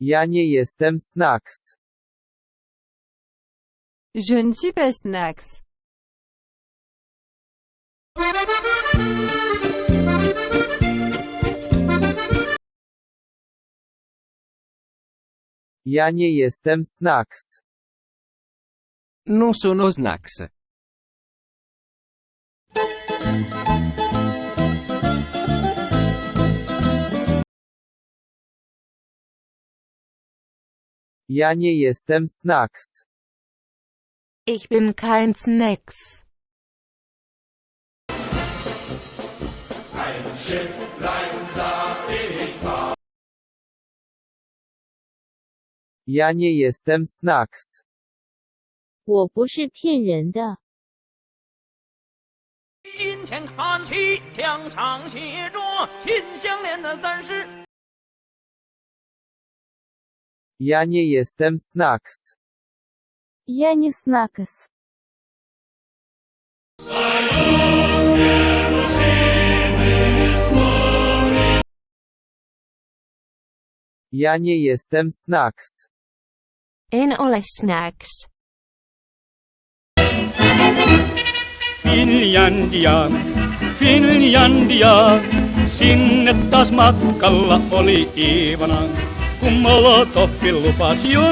Ja nie jestem snacks. Je ne suis pas snacks. Ja nie jestem snacks. Non sono snacks. Ja nie jestem snacks. Ich bin kein Snacks. Ja nie jestem snacks. 我不是骗人的。金钱看齐，墙上写着“心相连”的三十。 ja nie jestem Snacks. Ja nie Snacks. Ja nie jestem Snacks. En ole Snacks. Finlandia, Finlandia, sinne taas matkalla oli Iivana. um molotov pelo passeio